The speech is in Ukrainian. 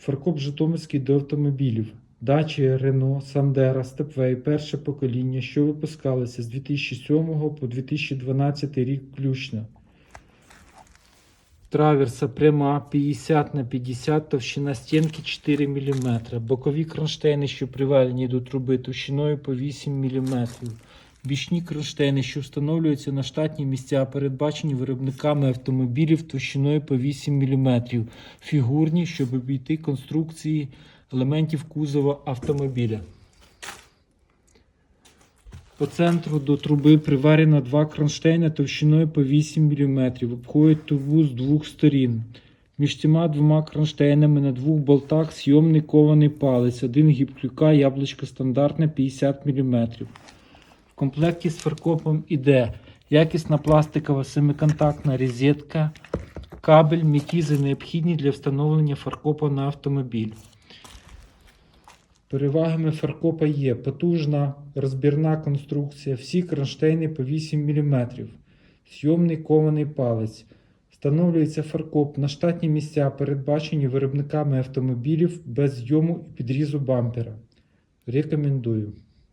Фаркоп Житомирський до автомобілів. Дачі Рено, Сандера, Степвей, перше покоління, що випускалися з 2007 по 2012 рік включно. Траверса пряма 50 на 50, товщина стінки 4 мм. Бокові кронштейни, що приварені до труби, товщиною по 8 мм. Бічні кронштейни, що встановлюються на штатні місця, передбачені виробниками автомобілів товщиною по 8 мм. Фігурні, щоб обійти конструкції елементів кузова автомобіля. По центру до труби приварено два кронштейни товщиною по 8 мм. Обходять трубу з двох сторін. Між цими двома кронштейнами на двох болтах зйомний кований палець, один гібклюка яблучко стандартне 50 мм. Комплекті з фаркопом іде якісна пластикова семиконтактна розетка, кабель, мітізи необхідні для встановлення фаркопа на автомобіль. Перевагами фаркопа є потужна розбірна конструкція, всі кронштейни по 8 мм, зйомний кований палець. Встановлюється фаркоп на штатні місця, передбачені виробниками автомобілів без зйому і підрізу бампера. Рекомендую.